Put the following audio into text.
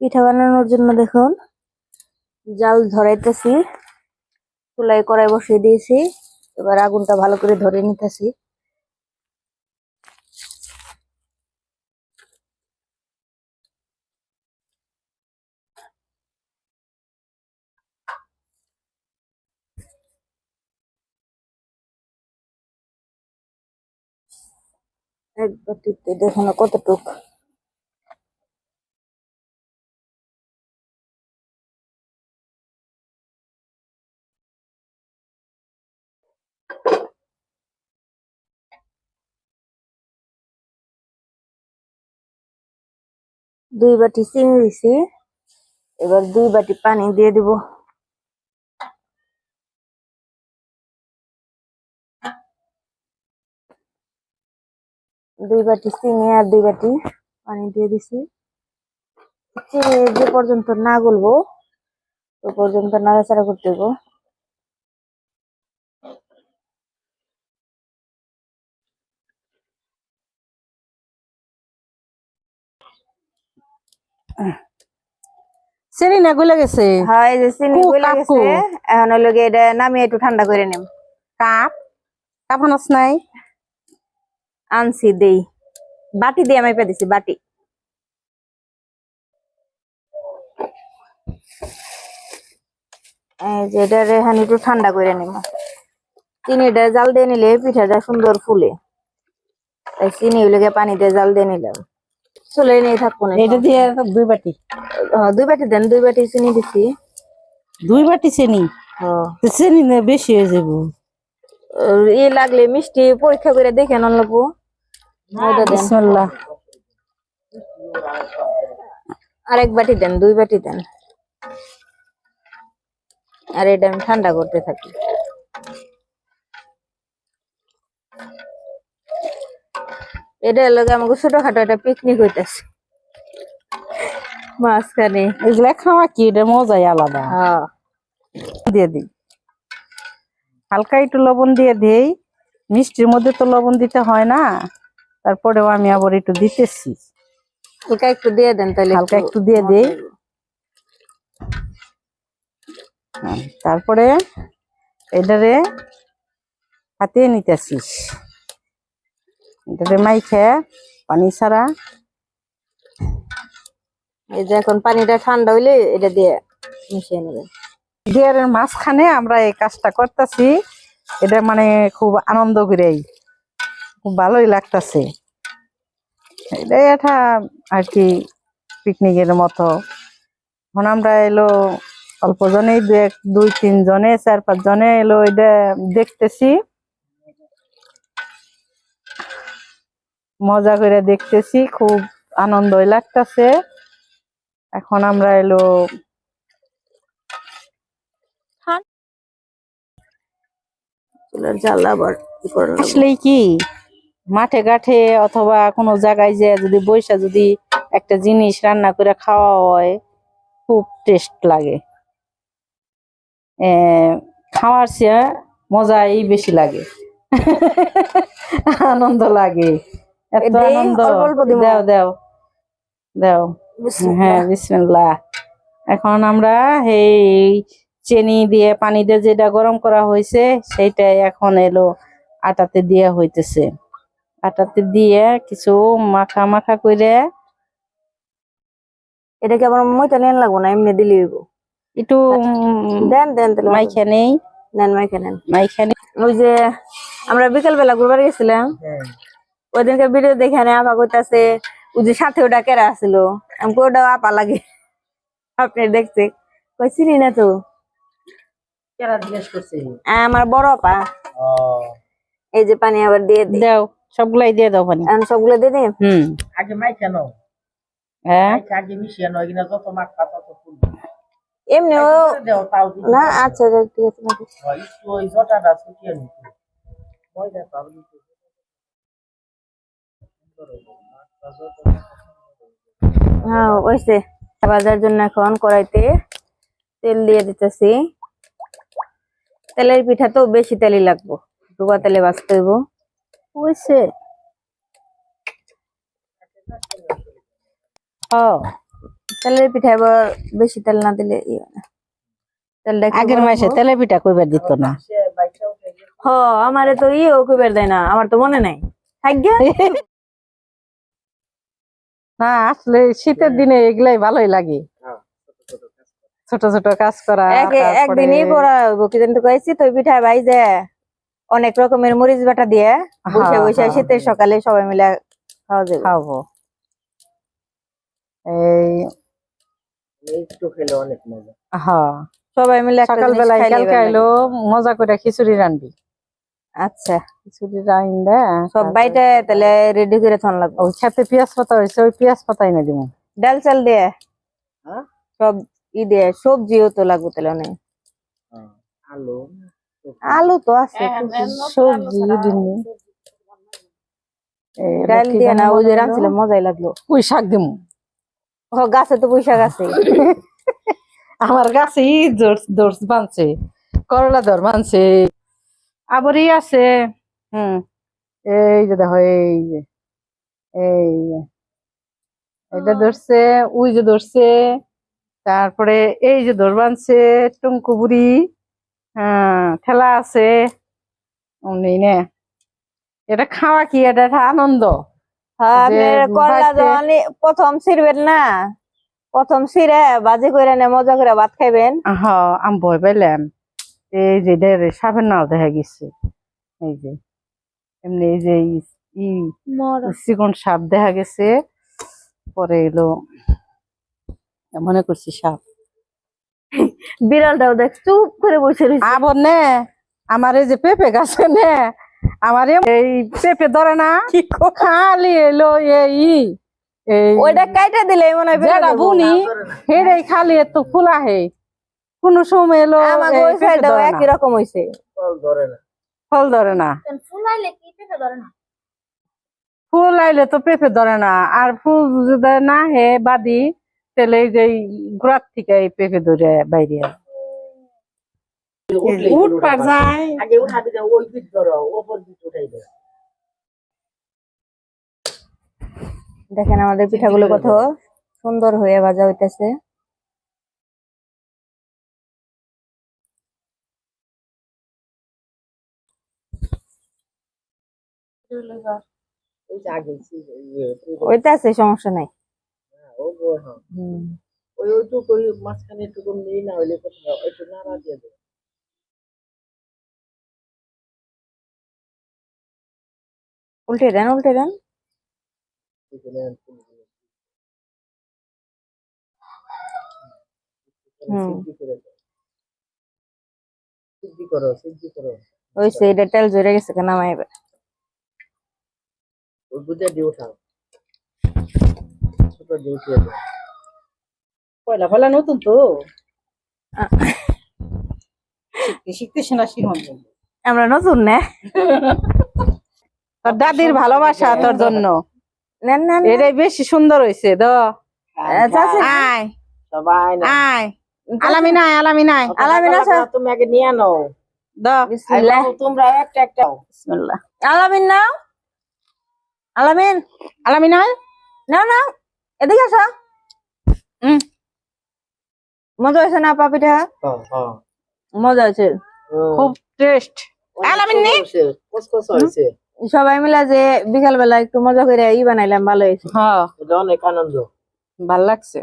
পিঠা বানানোর জন্য দেখুন। জাল ধরাইতেছি। চুলাই কড়াই বসিয়ে দিয়েছি। এবার আগুনটা ভালো করে ধরে নিতেছি। এক বাটিতে দেখুন কতটুক। দুই বাটি চিনি দিছি। এবার দুই বাটি পানি দিয়ে দিব। দুই বাটি চিনি আর দুই বাটি পানি দিয়ে দিছি। চিনি যে পর্যন্ত না গলবো তো পর্যন্ত নাড়াচাড়া করতে হবে চিনি না গলে গেছে। হ্যাঁ যে চিনি গলে। গেছে এখন হলো গিয়ে এটা নামিয়ে একটু ঠান্ডা করে নিম কাপ কাপ আনস নাই। আনছি দেই। বাটি দিয়ে আমি দিছি বাটি এই যে এটা রেহান একটু ঠান্ডা করে নিব চিনিটা জাল দিয়ে নিলে পিঠাটা সুন্দর ফুলে। তাই চিনি ওগুলোকে পানি দিয়ে জাল দিয়ে নিলাম চলে নিয়ে থাকব না এটা দিয়ে দুই বাটি। দুই বাটি দেন দুই বাটি চিনি দিছি। দুই বাটি চিনি? হ্যাঁ চিনি না বেশি হয়ে যাব। ই লাগলে মিষ্টি পরীক্ষা করে দেখে নন লাগবো। বিসমিল্লাহ। আরেক বাটি দেন দুই বাটি দেন। আর এটা আমি ঠান্ডা করতে থাকি। এটা লগে আমাকে ছোটখাটো একটা পিকনিক হইতেছে। মাঝখানে। এগুলা খাওয়া কি এটা মজাই আলাদা। হ্যাঁ। দিয়ে দিই। হালকা একটু লবণ দিয়ে দেই। মিষ্টির মধ্যে তো লবণ দিতে হয় না। তারপরেও আমি আবার একটু দিতেছি। হালকা একটু দিয়ে দেন তাহলে হালকা একটু দিয়ে দেই। হ্যাঁ, তারপরে এটারে হাতে নিতেছিস। এটারে মাইখে পানি ছাড়া। এই যে এখন পানিটা ঠান্ডা হইলে এটা দিয়ে মিশিয়ে নেবেন। ডিয়ারের মাঝখানে আমরা এই কাজটা করতেছি। এটা মানে খুব আনন্দ করেই। খুব ভালোই লাগতাছে। একটা আর কি পিকনিকের মতো। এখন আমরা এলো অল্প জনেই দু এক দুই তিন জনে চার পাঁচ জনে এলো এটা দেখতেছি। মজা করে দেখতেছি খুব আনন্দই লাগতাছে। এখন আমরা এলো নেব। আসলেই কি? মাঠে ঘাটে অথবা কোনো জায়গায় যে যদি বৈশা যদি একটা জিনিস রান্না করে খাওয়া হয় খুব টেস্ট লাগে। এ, খাওয়ার চেয়ে মজাই বেশি লাগে। আনন্দ লাগে। এত আনন্দ। দাও দাও দাও। হ্যাঁ বিসমিল্লাহ। এখন আমরা এই চিনি দিয়ে পানি দিয়ে যেটা গরম করা হয়েছে সেইটাই এখন এলো আটাতে দেওয়া হইতেছে। আটাতে দিয়ে কিছু মাখা মাখা করে এটা কি আবার মইটা নেন লাগবো না এমনি দিলে হইব। একটু উম, দেন দেন তাহলে। মাইখা নেই। নেন মাইকে নেন। মাইখা নেই। ওই যে আমরা বিকাল বেলা ঘুরবার গেছিলাম ওই দিনকে ভিডিও দেখে নে আপা কইতাছে ওই যে সাথে ওটা কেরা আছিল আমাকে ওটাও আপা লাগে। আপনি দেখছে কই চিনি না তো? আহ, আমার বড় আপা। এই যে পানি আবার দিয়ে দাও সবগুলাই দিয়ে দাও পানি। এখন সবগুলো দিয়ে দিই হুম। আগে মাইখা নাও। হ্যাঁ? মাইখা আগে মিশিয়ে নাও এখানে যত মাখা তত ফুল। এমনি ও দেও তাও দিতে না আচ্ছা আচ্ছা, ঠিক আছে নাকি। হয়, একটু ওই জটাটা শুকিয়ে নিতে। ময়দা তাও দিতে। হ্যাঁ ভাজার জন্য এখন কড়াইতে তেল দিয়ে দিতেছি। তেলের পিঠা তো বেশি তেলই লাগবো। ডুবা তেলে ভাজতে হইব। হয়েছে ও তেলের পিঠা এবার বেশি তেল না দিলে ইয়ে হয় তেলটা আগের মাসে হোক। তেলে পিঠা কইবার দিত না। হ আমারে তো ইয়েও কুবের দেয় না। আমার তো মনে নাই। থাকবে না আসলে শীতের দিনে এগুলাই ভালোই লাগে। হ্যাঁ ছোট ছোট কাজ করা। একদিনই করা কি জানি তো পিঠা বাইজে অনেক রকমের মরিচ বাটা দিয়ে বসে হ্যাঁ, বসে হ্যাঁ। শীতের সকালে সবাই মিলে খাওয়া যাবে। খাব এই একটু খেলে অনেক মজা। হ্যাঁ। সবাই মিলে একটা সকালবেলায় খাইলে। মজা করে খিচুড়ি রানবি আচ্ছা রাইন দে সব বাইটা তাহলে রেডি করে থন লাগবে। ওই খেতে পেঁয়াজ পাতা হয়েছে ওই পেঁয়াজ পাতাই না দিব ডাল চাল দিয়ে? হ্যাঁ? সব ই দিয়ে সবজিও তো লাগবে তাহলে অনেক। হ্যাঁ, আলু। আলু তো আছে সবজি দিমু। এই এটা ডাল দিয়ে না ওই যে রাঁধছিলাম মজাই লাগল। পুঁই শাক দিমু। ও গাছে তো পয়সা গাছে আমার গাছে ই দোর্স দোর্স বানছে। করলা দর বানছে। আবারই আছে। হুম এই যে দেখো এই যে এই যে এটা ধরছে ওই যে ধরছে তারপরে এই যে দর বানছে টুঙ্কু বুড়ি হ্যাঁ ঠেলা আছে। অমনি নে এটা খাওয়া কি? এটা একটা আনন্দ। হ্যাঁ প্রথম ছিড়বেন না প্রথম ছিঁড়ে বাজি করে নে মজা করে ভাত খাইবেন। হ্যাঁ আমি ভয় পাইলাম এই যে ডের সাপের নাও দেখা গেছে। এই যে এমনি এই যে চিকন সাপ দেখা গেছে। পরে এলো মনে করছি সাপ। বিড়ালটাও দেখ চুপ করে বসে রয়েছে। আবার নে আমার এই যে পেঁপে গাছে নে আমার এ- এই পেঁপে ধরে না খালি এলো এই ওইটা কাইটা দিলে মনে হয়। বুনি হেড়েই খালি এত ফুলা হে। কোন সময় এলো না। একই রকম হইছে। ফল ধরে না। ফল ধরে না। ফুলাইলে কি পেঁপে ধরে না? ফুল আইলে তো পেঁপে ধরে না। আর ফুল যদি না হে বাদি তাহলে এই যে গোড়ার থেকে এই পেঁপে ধরে বাইরে উঠ পার যায়। দেখেন আমাদের পিঠাগুলো কত সুন্দর হয়ে ভাজা হইতেছে। ইয়ে, ওই যে- ওইটাছে সমস্যা নাই। হ্যাঁ, হ্যাঁ। ওই ওইটুকু মাঝখানে একটু নেই না হইলে কোথাও একটু নাড়া দিয়ে দেবে উল্টে দেন উল্টে দেন। ওই এটা তেল জড়ে গেছে কেন নামাইবে ওই বুঝে দিয়ে উঠাও। ছোট দিয়ে উঠিয়ে দাও। পয়লা পয়লা নতুন তো। শিখতে শিখতেছে না শিখন আমরা নতুন না? তোর দাদির ভালোবাসা তোর জন্য। নেন নেন নেন। এটাই বেশি সুন্দর হয়েছে দ। চাচি আয়। সবাই না। আয়। আলামি নাই আলামি নাই তুমি আগে নিয়ে নাও। দ। আর বিসমিল্লাহ বাবু, তোমরা একটা একটা। বিসমিল্লাহ। আলামিন নাও। আলামিন আলামিন হয় না না এদিকে আসো। হুম। মজা হয়েছে না পাপিটা? হ্যাঁ হ্যাঁ। মজা হয়েছে। খুব টেস্ট আলামিন নে। সবাই মিলে যে বিকাল বেলা একটু মজা করে ই বানাইলাম ভালো হয়েছে। হ্যাঁ। এটা অনেক আনন্দ। ভালো লাগছে।